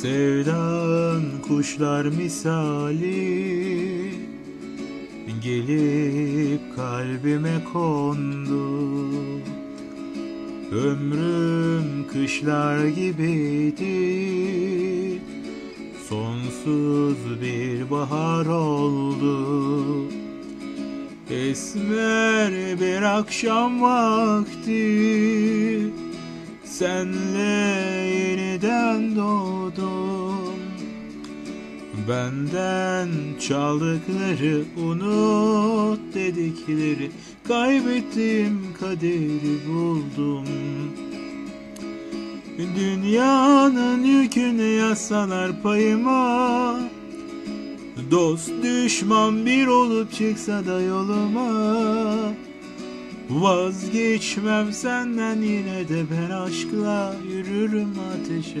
Sevdan kuşlar misali Gelip kalbime kondu. Ömrüm kışlar gibiydi Sonsuz bir bahar oldu. Esmer bir akşam vakti Senle yeniden doğdum Benden çaldıkları unut dedikleri Kaybettim kaderi buldum. Dünyanın yükünü yasalar payıma Dost düşman bir olup çıksa da yoluma. Vazgeçmem senden yine de ben aşkla yürürüm ateşe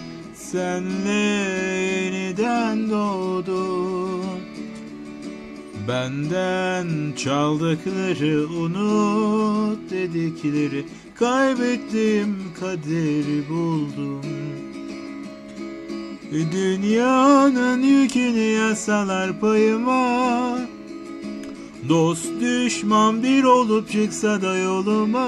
Senle yeniden doğdum Benden çaldıkları unut dedikleri Kaybettim kaderi buldum. Dünyanın yükünü yasalar payıma. Dost düşman bir olup çıksa da yoluma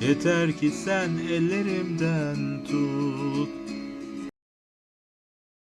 Yeter ki sen ellerimden tut